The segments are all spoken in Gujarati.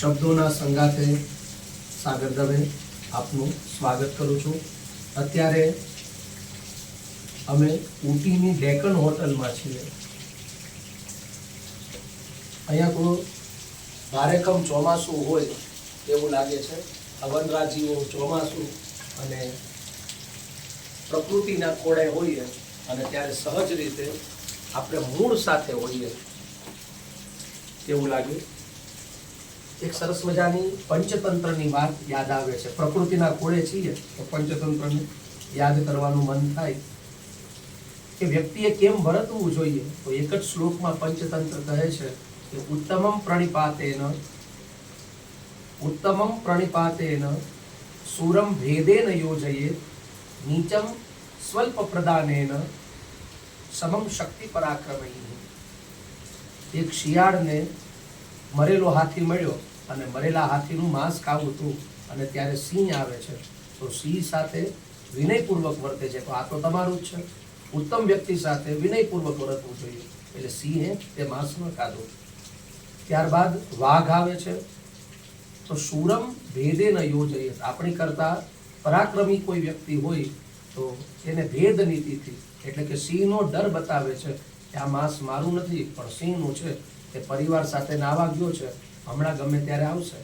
શબ્દોના સંગાથે સાગર દવે આપનું સ્વાગત કરું છું. અત્યારે અમે ઊટીની ડેકન હોટલમાં છીએ. અહીંયા તો ભારેખમ ચોમાસું હોય એવું લાગે છે. અવનરાજીઓ ચોમાસું અને પ્રકૃતિના ખોળે હોઈએ અને ત્યારે સહજ રીતે આપણે મૂળ સાથે હોઈએ તેવું લાગ્યું એક સરસ મજાની પંચતંત્રની વાત યાદ આવે છે. પ્રકૃતિના કોળે છીએ તો પંચતંત્રને યાદ કરવાનું મન થાય. કે વ્યક્તિએ કેમ વર્તવું જોઈએ? તો એક જ શ્લોકમાં પંચતંત્ર કહે છે કે ઉત્તમમ પ્રણિપાતેન ઉત્તમમ પ્રણિપાતેન સુરમ ભેદેન યોજયે, નીચમ સ્વલ્પ પ્રદાનેન સમમ શક્તિ પરાક્રમૈ એક શિયાળને મરેલો હાથી મળ્યો. અને મરેલા હાથીનું માંસ ખાવું હતું અને ત્યારે સિંહ આવે છે, તો સિંહ સાથે વિનયપૂર્વક વર્તે છે. તો આ તો તમારું જ છે. ઉત્તમ વ્યક્તિ સાથે વિનયપૂર્વક વર્તવું જોઈએ. એટલે સિંહે તે માંસ ન ખાધું. ત્યારબાદ વાઘ આવે છે. તો સુરમ ભેદે ન યોજઈએ આપણી કરતા પરાક્રમી કોઈ વ્યક્તિ હોય, તો એને ભેદ નીતિથી, એટલે કે સિંહનો ડર બતાવે છે કે આ માંસ મારું નથી, પણ સિંહનું છે. તે પરિવાર સાથે નાવા ગયો છે. હમણાં ગમે ત્યારે આવશે.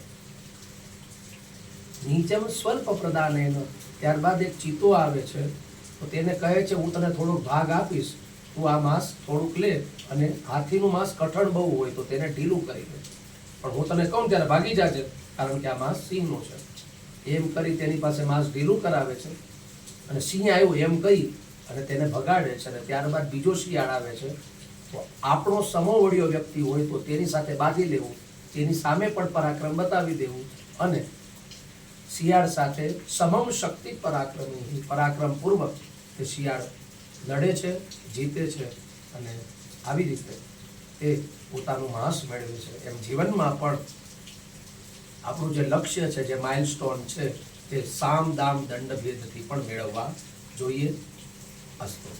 નીચે સ્વલ્પ પ્રદાન એનો, ત્યારબાદ એક ચિત્તો આવે છે, તો તેને કહે છે, હું તને થોડોક ભાગ આપીશ. તું આ માંસ થોડુંક લે અને હાથીનું માંસ કઠણ બહુ હોય તો તેને ઢીલું કરી દે. પણ હું તને કહું ત્યારે ભાગી જાજે, કારણ કે આ માંસ સિંહનું છે. એમ કરી તેની પાસે માંસ ઢીલું કરાવે છે અને સિંહ આવ્યો એમ કહી અને તેને ભગાડે છે અને ત્યારબાદ બીજો શિયાળ આવે છે. તો આપણો સમોવડીયો વ્યક્તિ હોય તો તેની સાથે બાંધી લેવું તેની સામે પણ પરાક્રમ બતાવી દેવું અને શિયાળ સાથે સમમ શક્તિ પરાક્રમી પરાક્રમ પૂર્વક તે શિયાળ લડે છે, જીતે છે અને આવી રીતે એ પોતાનું માંસ મેળવે છે. એમ જીવનમાં પણ આપણું જે લક્ષ્ય છે, જે માઇલસ્ટોન છે, તે સામ દામ દંડભેદથી પણ મેળવવા જોઈએ અસ્તુ.